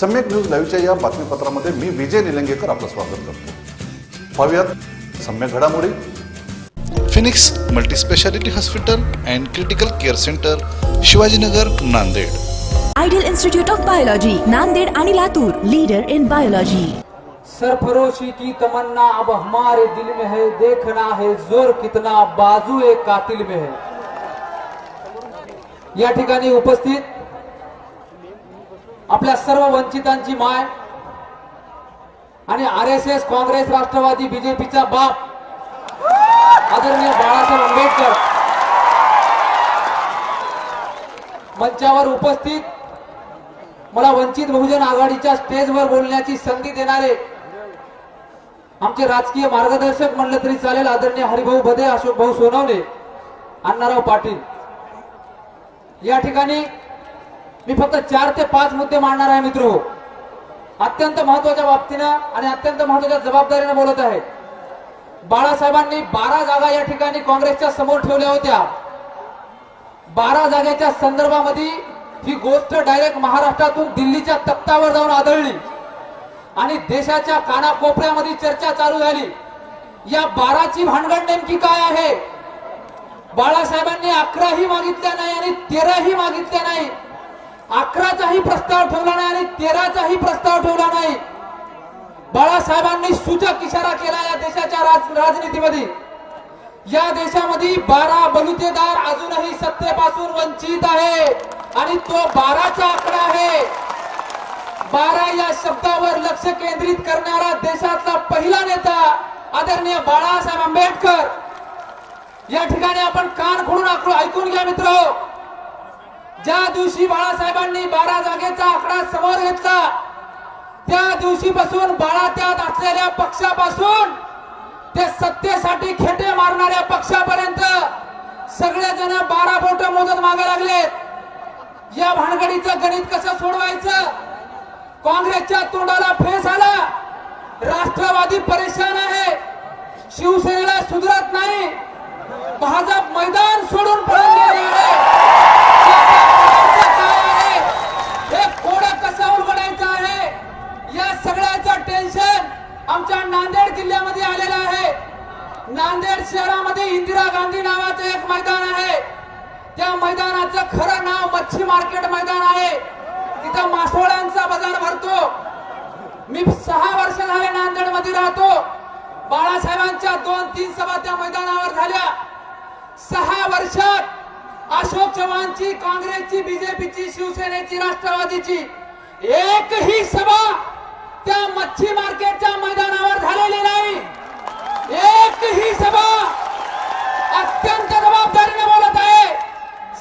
सम्यक न्यूज लाईव्हच्या या बातमीपत्रामध्ये मी विजय निलंगेकर आपलं स्वागत करतो. पाहूयात सम्यक घडामोडी. Phoenix multispeciality hospital and critical care centre Shivajinagar Nanded. Ideal institute of biology Nanded आणि लातूर लीडर इन बायोलॉजी सरफरोशी की तमन्ना अब हमारे दिल में है देखना है जोर कितना बाजू एक कातिल में है। या ठिकाणी उपस्थित आपल्या सर्व वंचितांची माय आणि R S S Congress Rashtravadi बीजेपीचा बाप. आदरणीय बाळासाहेब आंबेडकर. मंचावर उपस्थित मला वंचित बहुजन आघाडीच्या स्टेजवर बोलण्याची संधी देणारे आमचे राजकीय मार्गदर्शक म्हणलं तरी चालेल आदरणीय हरिभाऊ भदे अशोक भाऊ सोनवणे अण्णाराव पाटील. या ठिकाणी मी फक्त चार ते पाच मुद्दे मांडणार आहे मित्र. अत्यंत महत्त्वाच्या बाबतीनं आणि अत्यंत महत्त्वाच्या जबाबदारीनं बोलत आहे. बाळासाहेबांनी बारा जागा या ठिकाणी काँग्रेसच्या समोर ठेवल्या होत्या. बारा जागेच्या संदर्भामध्ये ही गोष्ट डायरेक्ट महाराष्ट्रातून दिल्लीच्या तक्तावर जाऊन आदळली. आणि देशाच्या कानाकोपऱ्यामध्ये चर्चा चालू झाली. या बाराची भानगड नेमकी काय आहे? बाळासाहेबांनी अकराही मागितल्या नाही आणि तेराही मागितल्या नाही. अकराचाही प्रस्ताव ठेवला नाही आणि तेराचाही प्रस्ताव ठेवला नाही. बाळासाहेबांनी सूचक इशारा केला या देशाच्या राज राजनीतीमध्ये. या देशामध्ये बारा बलुतेदार अजूनही सत्तेपासून वंचित आहे आणि तो बाराचा आकडा आहे. बारा या शब्दावर लक्ष केंद्रित करणारा देशातला पहिला नेता आदरणीय बाळासाहेब आंबेडकर. या ठिकाणी आपण कान खोडून ऐकून घ्या मित्र. ज्या दिवशी बाळासाहेबांनी बारा जागेचा आकडा समोर घेतला त्या दिवशीपासून बाळा त्यात असलेल्या पक्षापासून ते सत्तेसाठी खेटे मारणाऱ्या पक्षापर्यंत सगळेजण बारा बोट मोजत मागे लागलेत या भानगडीचं गणित कसं सोडवायचं? काँग्रेसच्या तोंडाला फेस आला. राष्ट्रवादी परेशान आहे. शिवसेनेला सुधरत नाही. भाजप मैदान सोडून पळून गेले आहे त्याचं काय आहे? हे कोडं कसं उलगडायचं आहे या सगळ्याचं टेन्शन आमच्या नांदेड जिल्ह्यामध्ये आलेला आहे. नांदेड शहरामध्ये इंदिरा गांधी नावाचं एक मैदान आहे. त्या मैदानाचं खरं नाव मच्छी मार्केट मैदान आहे. तिथं मासोळ्यांचा बाजार भरतो. मी सहा वर्ष झाले नांदेडमध्ये राहतो. बाळासाहेबांच्या दोन तीन सभा त्या मैदानावर झाल्या. सहा वर्षात अशोक चव्हाणची काँग्रेसची बीजेपीची शिवसेनेची राष्ट्रवादीची एकही सभा त्या मच्छी मार्केटच्या मैदानावर झालेली नाही. एकही सभा अत्यंत जबाबदारीने बोलत आहे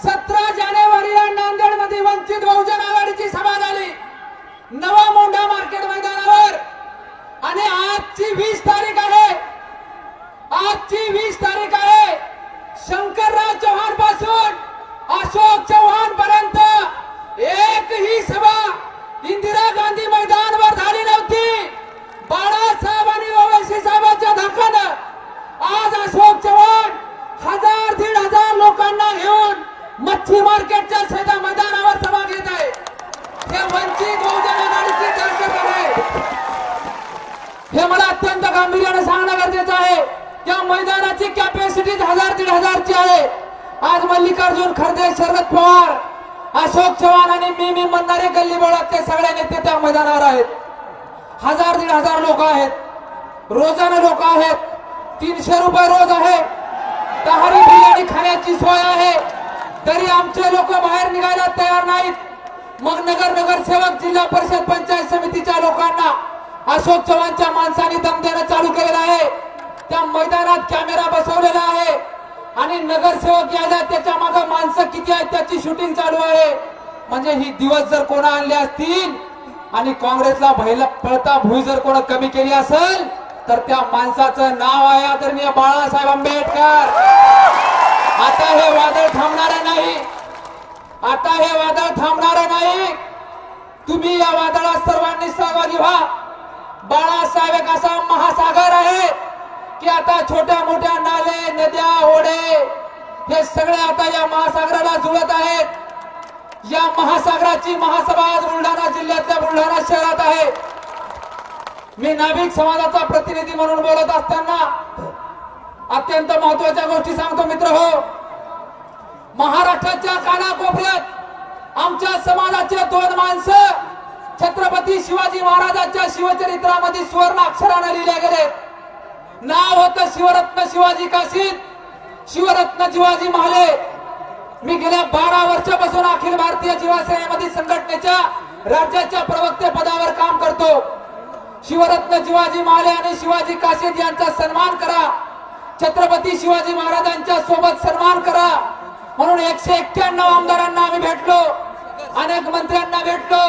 सतरा जानेवारीला नांदेडमध्ये वंचित बहुजन आघाडीची सभा झाली नवा मोंढा मार्केट मैदानावर आणि आजची वीस तारीख आहे आजची वीस तारीख आहे शंकरराव चव्हाणपासून अशोक चव्हाण पर्यंत एकही सभा इंदिरा गांधी मैदानावर झाली नव्हती बाळासाहेब आणि ओवैसी साहेबांच्या धाकानं आज अशोक चव्हाण हजार दीड हजार लोकांना घेऊन मच्छी मार्केटच्या सैदा मैदानावर सभा घेत आहे. हे वंचित बहुजन आघाडीचे ताकद आहे. हे मला अत्यंत गांभीर्याने सांगणं गरजेचं आहे. त्या मैदानाची कॅपॅसिटी हजार दीड हजारची आहे. आज मल्लिकार्जुन खरगे शरद पवार अशोक चव्हाण आणि मी मी म्हणणारे गल्ली बोळात ते सगळे नेते त्या मैदानावर आहेत. हजार दीड हजार लोक आहेत. रोजाने लोक आहेत. तीनशे रुपये रोज आहे. तहारी बिर्याणी खाण्याची सोय आहे. तरी आमचे लोक बाहेर निघायला तयार नाहीत. मग नगर नगरसेवक जिल्हा परिषद पंचायत समितीच्या लोकांना अशोक चव्हाणच्या माणसाने दम देणं चालू केलेलं आहे. त्या मैदानात कॅमेरा बसवलेला आहे. आणि नगरसेवक यायला त्याच्यामागे माणसं किती आहेत त्याची शूटिंग चालू आहे. म्हणजे ही दिवस जर कोणा आणले असतील आणि काँग्रेसला भैला पळता भुई जर कोणा कमी केली असेल तर त्या माणसाचं नाव आहे आदरणीय बाळासाहेब आंबेडकर. आता हे वादळ थांबणार नाही. आता हे वादळ थांबणार नाही. तुम्ही या वादळात सर्वांनी सहभागी व्हा. बाळासाहेब असा महासागर आहे की आता छोट्या मोठ्या नाले नद्या ओढे हे सगळे आता या महासागराला जुळत आहेत. या महासागराची महासभा आज बुलढाणा जिल्ह्यातल्या बुलढाणा शहरात आहे. मी नाभिक समाजाचा प्रतिनिधी म्हणून बोलत असताना अत्यंत महत्त्वाच्या गोष्टी सांगतो मित्र हो. महाराष्ट्राच्या कानाकोपऱ्यात आमच्या समाजाचे दोन माणसं छत्रपती शिवाजी महाराजांच्या शिवचरित्रामध्ये सुवर्ण अक्षराने लिहिले गेले. नाव होतं शिवरत्न शिवाजी काशीद शिवरत्न शिवाजी महाले. मी गेल्या बारा वर्षापासून अखिल भारतीय जीवाश्रयामध्ये संघटनेच्या राज्याच्या प्रवक्ते पदावर काम करतो. शिवरत्न शिवाजी महाले आणि शिवाजी काशीद यांचा सन्मान करा. छत्रपती शिवाजी महाराजांच्या सोबत सन्मान करा. म्हणून एकशे एक्क्याण्णव आमदारांना आम्ही भेटलो. अनेक मंत्र्यांना भेटलो.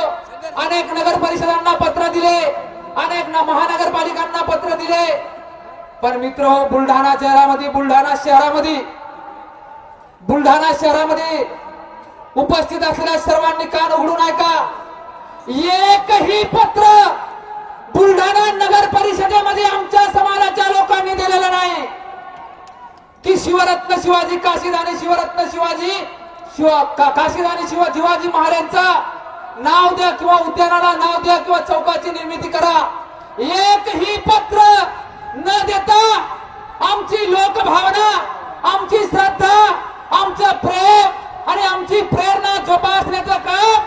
अनेक नगर परिषदांना पत्र दिले. अनेक महानगरपालिकांना पत्र दिले. पण मित्र हो बुलढाणा शहरामध्ये बुलढाणा शहरामध्ये बुलढाणा शहरामध्ये उपस्थित असलेल्या सर्वांनी कान उघडून ऐका. एकही पत्र बुलढाणा नगर परिषद आमच्या समाजाच्या लोकांनी दिलेलं नाही की शिवरत्न शिवाजी काशीद शिवरत्न शिवाजी शिव का- काशीद शिव शिवाजी महाराजांचा नाव द्या किंवा उद्यानाला नाव द्या किंवा चौकाची निर्मिती करा. एकही पत्र न देता आमची लोकभावना आमची श्रद्धा आमचं प्रेम आणि आमची प्रेरणा जोपासण्याचं काम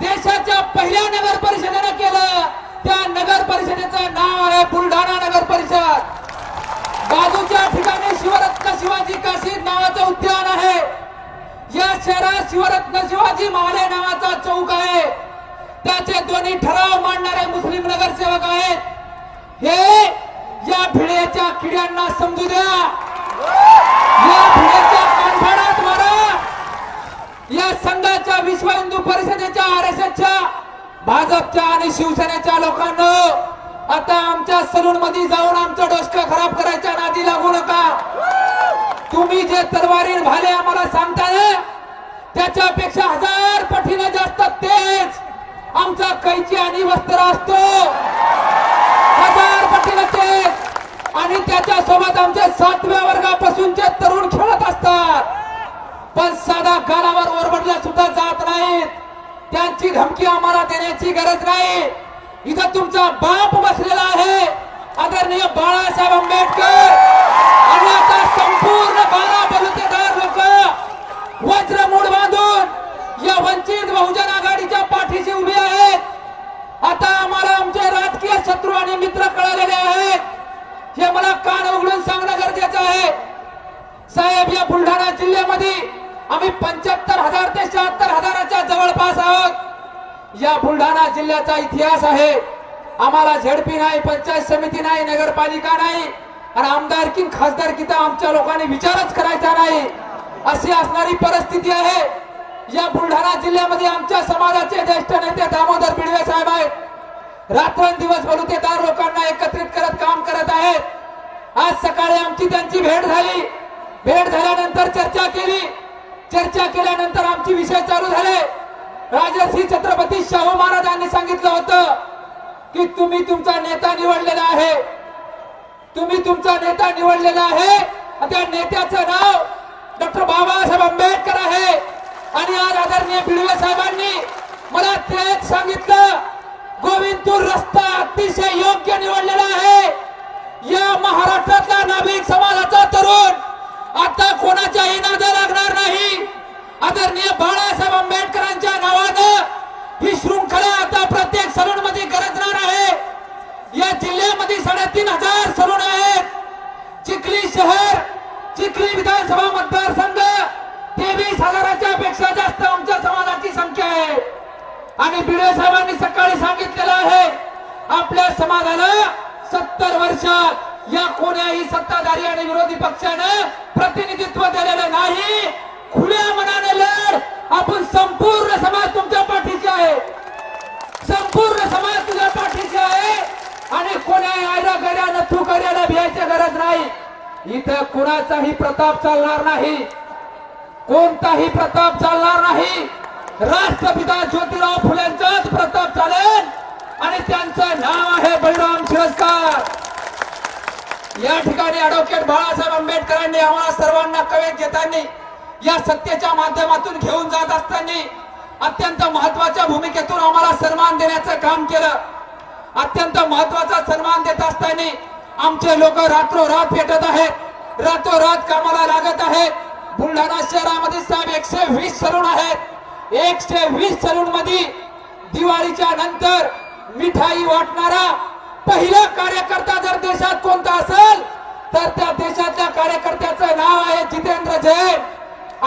देशाच्या पहिल्या नगर परिषदेनं केलं. त्या नगर परिषदेचं नाव आहे बुलढाणा नगर परिषद. बाजूच्या ठिकाणी शिवरत्न शिवाजी उद्यान आहे. या शहरात शिवरत्न शिवाजी महाले नावाचा चौक आहे. त्याचे दोन्ही ठराव मांडणारे मुस्लिम नगरसेवक आहेत हे या भिडेच्या किड्यांना समजू द्या. या भिडेच्या कानफाडात मारा. या संघाच्या विश्व हिंदू परिषदेच्या आर एस एसच्या भाजपच्या आणि शिवसेनेच्या लोकांना आता आमच्या सलून मध्ये जाऊन आमचं डोसकं खराब करायच्या नादी लागू नका. तुम्ही जे तलवारीर भाले आम्हाला सांगता ना त्याच्यापेक्षा हजार पटीनं जास्त तेज आमचा कैची आणि वस्त्र असतो. हजार पटीनं तेज. आणि त्याच्यासोबत आमचे सातव्या वर्गापासूनचे तरुण खेळत असतात पण साधा गालावर ओरबडल्या सुद्धा जात नाहीत. त्यांची धमकी आम्हाला देण्याची गरज नाही. इथं तुमचा बाप बसलेला आहे. आदरणीय बाळासाहेब आंबेडकर आणि आता संपूर्ण बारा बलुतेदार लोक वज्रमूड बांधून या वंचित बहुजन आघाडीच्या पाठीशी उभी आहेत. आता आम्हाला आमचे राजकीय शत्रू आणि मित्र कळालेले आहेत. हे मला कान उघडून सांगणं गरजेचं आहे. साहेब या बुलढाणा जिल्ह्यामध्ये आम्ही पंच्याहत्तर हजार ते शहात्तर हजाराच्या जवळपास आहोत. या बुलढाणा जिल्ह्याचा इतिहास आहे. आम्हाला झेडपी नाही पंचायत समिती नाही नगरपालिका नाही आणि आमदारकी खासदारकीचा आमच्या लोकांनी विचारच करायचा नाही. अशी असणारी परिस्थिती आहे. या बुलढाणा जिल्ह्यामध्ये आमच्या समाजाचे ज्येष्ठ नेते दामोदर बिडवे साहेब आहेत. रात्रंदिवस बलुतेदार लोकांना एकत्रित करत काम करत आहेत. आज सकाळी आमची त्यांची भेट झाली. भेट झाल्यानंतर चर्चा केली. चर्चा केल्यानंतर आमची विषय चालू झाले. राजश्री छत्रपती शाहू महाराजांनी सांगितलं होतं की तुम्ही तुमचा नेता निवडलेला आहे. तुम्ही तुमचा नेता निवडलेला आहे. त्या नेत्याचं नाव डॉक्टर बाबासाहेब आंबेडकर आहे. आणि आज आदरणीय बिडवे साहेबांनी मला तेच सांगितलं गोविंदपूर रस्ता अतिशय योग्य निवडलेला आहे. या महाराष्ट्रातला नाभिक समाजाचा तरुण आता कोणाच्या इनादा लागणार नाही. आदरणीय बाळासाहेब आंबेडकरांच्या नावानं ही शृंखला आता प्रत्येक सलून मध्ये गरजणार आहे या तीन हजार सलून आहेत. चिखली शहर चिखली विधानसभा मतदारसंघ तेवीस हजाराच्या पेक्षा जास्त आमच्या समाजाची संख्या आहे. आणि बिडे साहेबांनी सकाळी सांगितलेलं आहे आपल्या समाजाला सत्तर वर्षात या कोण्याही सत्ताधारी आणि विरोधी पक्षानं प्रतिनिधित्व दिलेलं नाही. खुल्या मनाने लढ आपण संपूर्ण समाज तुमच्या पाठीशी आहे संपूर्ण समाज तुझ्या पाठीशी आहे आणि कोणाही आयरा गऱ्या कर्याला भियायची गरज नाही. इथं कुणाचाही प्रताप चालणार नाही. कोणताही प्रताप चालणार नाही. राष्ट्रपिता ज्योतिराव फुलेंचाच प्रताप चालेल. आणि त्यांचं नाव आहे बळीराम शिरस्कार. या ठिकाणी ऍडव्होकेट बाळासाहेब आंबेडकरांनी आम्हाला सर्वांना कवेत घेताना या सत्तेच्या माध्यमातून घेऊन जात असताना अत्यंत महत्त्वाच्या भूमिकेतून आम्हाला सन्मान देण्याचं काम केलं. अत्यंत महत्त्वाचा सन्मान देत असताना आमचे लोक रात्रोरात भेटत आहेत. रातोरात कामाला लागत आहेत. बुलढाणा शहरामध्ये साहेब एकशे वीस सलून आहेत. एकशे वीस सलून मध्ये दिवाळीच्या नंतर मिठाई वाटणारा पहिला कार्यकर्ता जर देशात कोणता असेल तर त्या देशातल्या कार्यकर्त्याचं नाव आहे जितेंद्र जैन.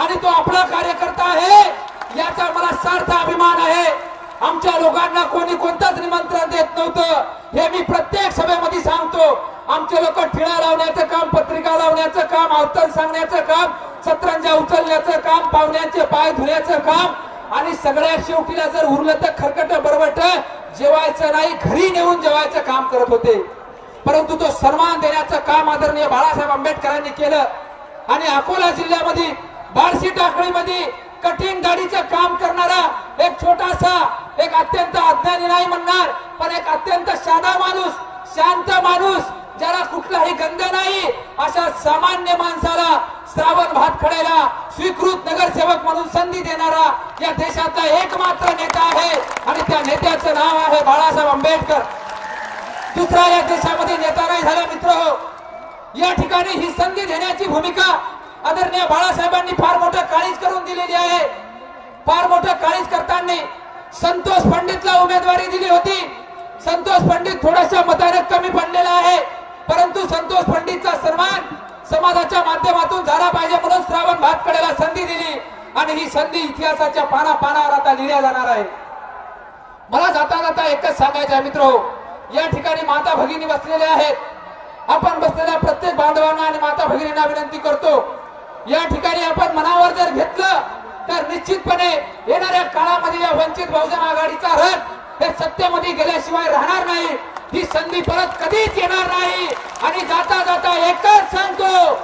आणि तो आपला कार्यकर्ता आहे याचा मला सार्थ अभिमान आहे. आमच्या लोकांना कोणी कोणताच निमंत्रण देत नव्हतं. हे मी प्रत्येक सभेमध्ये सांगतो. आमचे लोक ठिळा लावण्याचं काम पत्रिका लावण्याचं काम अवतरण सांगण्याचं काम सतरंजा उचलण्याचं काम पाहुण्यांचे पाय धुण्याचं काम आणि सगळ्या शेवटीला जर उरलं तर खरकट बरबट जेवायचं नाही घरी नेऊन जेवायचं काम करत होते. परंतु तो सन्मान देण्याचं काम आदरणीय बाळासाहेब आंबेडकरांनी केलं. आणि अकोला जिल्ह्यामध्ये बार्शी टाकळीमध्ये कठीण गाडीचं काम करणारा एक छोटासा एक अत्यंत अज्ञानी नाही म्हणणार पण एक अत्यंत साधा माणूस शांत माणूस ज्याला कुठलाही गंध नाही अशा सामान्य माणसाला श्रावण भात स्वीकृत नगरसेवक म्हणून संधी देणारा या देशातला एकमात्र नेता आहे आणि त्या नेत्याचं नाव आहे बाळासाहेब आंबेडकर. दुसरा या देशामध्ये नेता नाही झाला मित्र हो. या ठिकाणी ही संधी देण्याची भूमिका आदरणीय बाळासाहेबांनी फार मोठं काळीज करून दिलेली आहे. फार मोठं काळीज करताना संतोष पंडितला उमेदवारी दिली होती. संतोष पंडित थोड्याशा मताने कमी पडलेला आहे. परंतु संतोष पंडितचा सन्मान समाजाच्या माध्यमातून झाला पाहिजे म्हणून श्रावण भातकडेला संधी दिली आणि ही संधी इतिहासाच्या पाना पानावर आता लिहिल्या जाणार आहे. मला जाता जाता एकच सांगायचं आहे मित्र या ठिकाणी माता भगिनी बसलेले आहेत. आपण बसलेल्या प्रत्येक बांधवांना आणि माता भगिनींना विनंती करतो. या ठिकाणी आपण मनावर जर घेतलं तर निश्चितपणे येणाऱ्या काळामध्ये या वंचित बहुजन आघाडीचा रथ हे सत्तेमध्ये गेल्याशिवाय राहणार नाही. ही संधी परत कधीच येणार नाही. आणि जाता जाता एकच सांगतो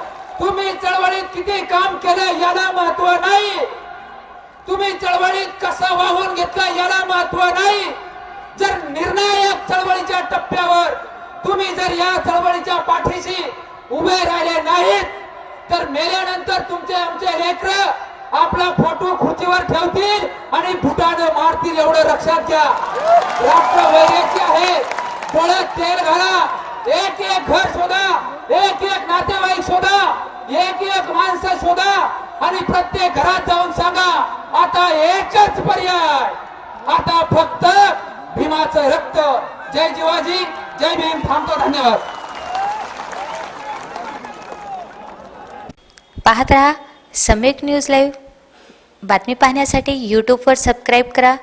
तुम्ही चळवळीत किती काम केलं याला महत्त्व नाही. तुम्ही चळवळीत कसं वाहून घेतलं याला महत्त्व नाही. जर निर्णायक चळवळीच्या टप्प्यावर तुम्ही जर या चळवळी पाठीशी उभे राहिले नाहीत तर मेल्यानंतर तुमचे आमचे लेकर आपला फोटो खुर्चीवर ठेवतील आणि भुटानं मारतील एवढं राष्ट्र वैराग्य आहे डोळ्यात तेल घाला एक एक घर शोधा। एक एक नातेवाईक शोधा। एक एक माणसं शोधा। आणि प्रत्येक घरात जाऊन सांगा आता एकच पर्याय. आता फक्त भीमाचं रक्त. जय जिवाजी जय भीम. थांबतो धन्यवाद. पाहत राहा सम्यक न्यूज लाईव्ह. बातमी पाहण्यासाठी यूट्यूबवर सबस्क्राईब करा.